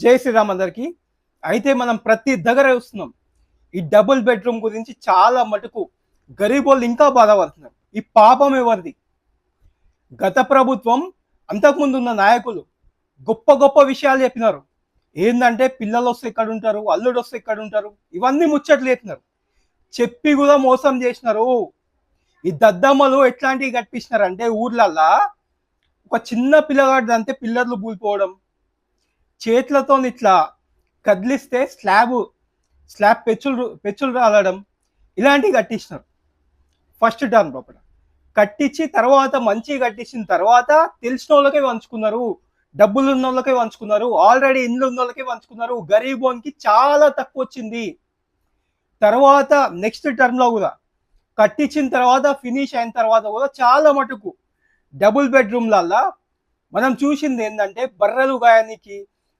జై శ్రీరామ్ అందరికీ. అయితే మనం ప్రతి దగ్గర చూస్తున్నాం ఈ డబుల్ బెడ్రూమ్ గురించి చాలా మటుకు గరీబోళ్ళు ఇంకా బాధపడుతున్నారు. ఈ పాపం ఎవరిది? గత ప్రభుత్వం అంతకుముందు ఉన్న నాయకులు గొప్ప గొప్ప విషయాలు చెప్పినారు. ఏంటంటే పిల్లలు వస్తే ఇక్కడ ఉంటారు అల్లుడు వస్తే ఇక్కడ ఉంటారు ఇవన్నీ ముచ్చట్లు చెప్పినారు చెప్పి కూడా మోసం చేసినారు. ఈ దద్దమ్మలు ఎట్లాంటివి కట్టించినారు అంటే ఊర్లల్లా ఒక చిన్న పిల్లగాడు అంతే పిల్లర్లు కూలిపోవడం చేతులతో ఇట్లా కదిలిస్తే స్లాబ్ స్లాబ్ పెచ్చులు పెచ్చులు రాలడం ఇలాంటివి కట్టించినారు. ఫస్ట్ టర్మ్ లోపల. కట్టించి తర్వాత మంచిగా కట్టించిన తర్వాత తెలిసిన వాళ్ళకే పంచుకున్నారు డబ్బులు ఉన్న వాళ్ళకే పంచుకున్నారు ఆల్రెడీ ఇండ్లు ఉన్న వాళ్ళకే పంచుకున్నారు గరీబోన్కి చాలా తక్కువ వచ్చింది. తర్వాత నెక్స్ట్ టర్మ్లో కూడా కట్టించిన తర్వాత ఫినిష్ అయిన తర్వాత కూడా చాలా మటుకు డబుల్ బెడ్రూమ్లల్లా మనం చూసింది ఏంటంటే బర్రెలు గాయానికి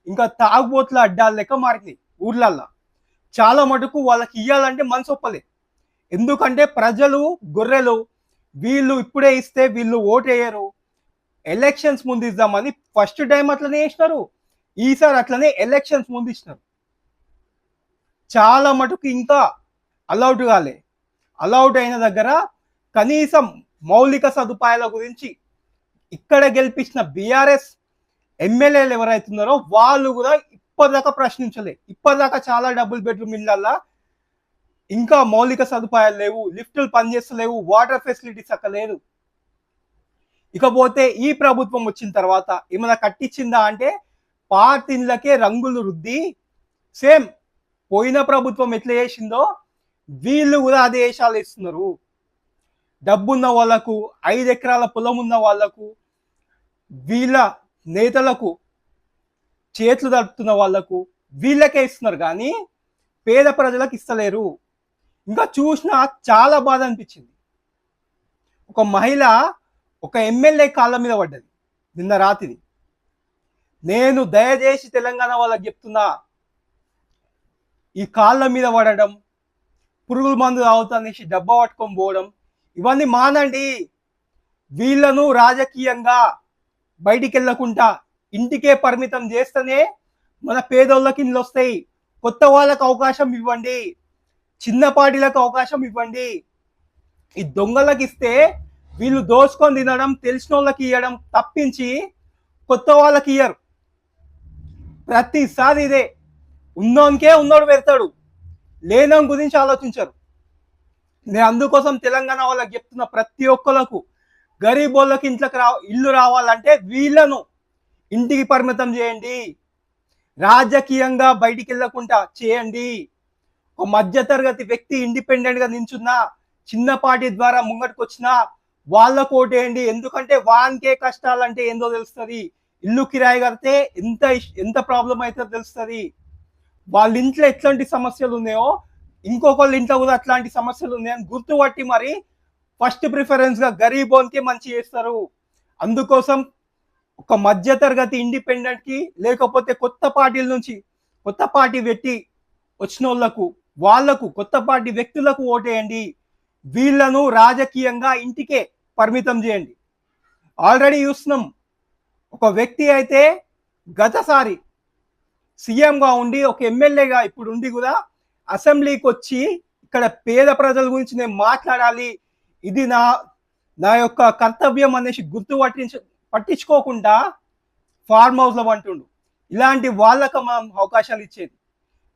ఇంకా తాగుబోట్ల అడ్డాలు లెక్క మారింది ఊర్లల్లో. చాలా మటుకు వాళ్ళకి ఇవ్వాలంటే మనసు ఒప్పలే. ఎందుకంటే ప్రజలు గొర్రెలు వీళ్ళు ఇప్పుడే ఇస్తే వీళ్ళు ఓటేయరు. ఎలక్షన్స్ ముందు ఇద్దామని ఫస్ట్ టైం అట్లనే వేసినారు ఈసారి అట్లనే ఎలక్షన్స్ ముందు ఇచ్చినారు. చాలా మటుకు ఇంకా అలౌట్ కాలే. అలౌట్ అయిన దగ్గర కనీసం మౌలిక సదుపాయాల గురించి ఇక్కడ గెలిపించిన బీఆర్ఎస్ ఎమ్మెల్యేలు ఎవరైతున్నారో వాళ్ళు కూడా ఇప్పటిదాకా ప్రశ్నించలే. ఇప్పటిదాకా చాలా డబ్బులు బెడ్రూమ్ ఇళ్ళల్లా ఇంకా మౌలిక సదుపాయాలు లేవు లిఫ్టులు పనిచేస్తలేవు వాటర్ ఫెసిలిటీస్ అక్కడ లేదు. ఇకపోతే ఈ ప్రభుత్వం వచ్చిన తర్వాత ఏమైనా కట్టించిందా అంటే పాతిళ్ళకే రంగులు రుద్ది సేమ్ పోయిన ప్రభుత్వం ఎట్లా చేసిందో వీళ్ళు కూడా అదే వేషాలు ఇస్తున్నారు డబ్బున్న వాళ్ళకు ఐదు ఎకరాల పొలం ఉన్న వాళ్ళకు వీళ్ళ నేతలకు చేతులు తడుపుతున్న వాళ్ళకు వీళ్ళకే ఇస్తున్నారు కానీ పేద ప్రజలకు ఇస్తలేరు. ఇంకా చూసినా చాలా బాధ అనిపించింది. ఒక మహిళ ఒక ఎమ్మెల్యే కాళ్ళ మీద పడ్డది నిన్న రాత్రి. నేను దయచేసి తెలంగాణ వాళ్ళకి చెప్తున్నా ఈ కాళ్ళ మీద పడడం పురుగుల మందు తాగుతానేసి డబ్బా పట్టుకొని పోవడం ఇవన్నీ మానండి. వీళ్ళను రాజకీయంగా బయటికి వెళ్ళకుండా ఇంటికే పరిమితం చేస్తేనే మన పేదోళ్ళకి ఇల్లు వస్తాయి. కొత్త వాళ్ళకు అవకాశం ఇవ్వండి. చిన్నపాటిలకు అవకాశం ఇవ్వండి. ఈ దొంగలకు ఇస్తే వీళ్ళు దోచుకొని తినడం తెలిసిన వాళ్ళకి ఇవ్వడం తప్పించి కొత్త వాళ్ళకి ఇయ్యరు. ప్రతిసారి ఇదే. ఉన్నోనికే ఉన్నోడు పెడతాడు. లేనం గురించి ఆలోచించరు. నేను అందుకోసం తెలంగాణ వాళ్ళకి చెప్తున్న ప్రతి ఒక్కలకు గరీబ్ వాళ్ళకి ఇంట్లోకి రా ఇల్లు రావాలంటే వీళ్ళను ఇంటికి పరిమితం చేయండి. రాజకీయంగా బయటికి వెళ్ళకుండా చేయండి. ఒక మధ్యతరగతి వ్యక్తి ఇండిపెండెంట్గా నించున్నా చిన్నపాటి ద్వారా ముంగటికి వచ్చినా వాళ్ళకు ఓటేయండి. ఎందుకంటే వానికే కష్టాలంటే ఏందో తెలుస్తుంది. ఇల్లు కిరాయి కడితే ఎంత ఇష్- ఎంత ప్రాబ్లం అవుతుందో తెలుస్తుంది. వాళ్ళ ఇంట్లో ఎట్లాంటి సమస్యలు ఉన్నాయో ఇంకొకళ్ళ ఇంట్లో కూడా అట్లాంటి సమస్యలు ఉన్నాయని గుర్తుపట్టి మరి ఫస్ట్ ప్రిఫరెన్స్గా గరీబోన్కి మంచి చేస్తారు. అందుకోసం ఒక మధ్యతరగతి ఇండిపెండెంట్కి లేకపోతే కొత్త పార్టీల నుంచి కొత్త పార్టీ పెట్టి వచ్చిన వాళ్ళకు వాళ్ళకు కొత్త పార్టీ వ్యక్తులకు ఓటేయండి. వీళ్ళను రాజకీయంగా ఇంటికే పరిమితం చేయండి. ఆల్రెడీ చూస్తున్నాం ఒక వ్యక్తి అయితే గతసారి సీఎంగా ఉండి ఒక ఎమ్మెల్యేగా ఇప్పుడు ఉండి కూడా అసెంబ్లీకి వచ్చి ఇక్కడ పేద ప్రజల గురించి నేను మాట్లాడాలి ఇది నా నా యొక్క కర్తవ్యం అనేసి గుర్తు పట్టించ పట్టించుకోకుండా ఫార్మ్ హౌస్లో అంటుండు. ఇలాంటి వాళ్ళకు మనం అవకాశాలు ఇచ్చేది.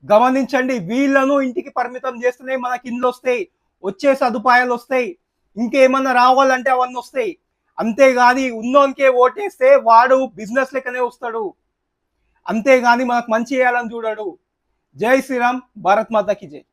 గమనించండి వీళ్ళను ఇంటికి పరిమితం చేస్తేనే మనకి ఇండ్లు వస్తాయి వచ్చే సదుపాయాలు వస్తాయి ఇంకేమన్నా రావాలంటే అవన్నీ వస్తాయి. అంతేగాని ఉన్నోనికే ఓటేస్తే వాడు బిజినెస్ లెక్కనే వస్తాడు. అంతేగాని మనకు మంచి చేయాలని చూడడు. జై శ్రీరామ్ భారత్ మాతకి జై.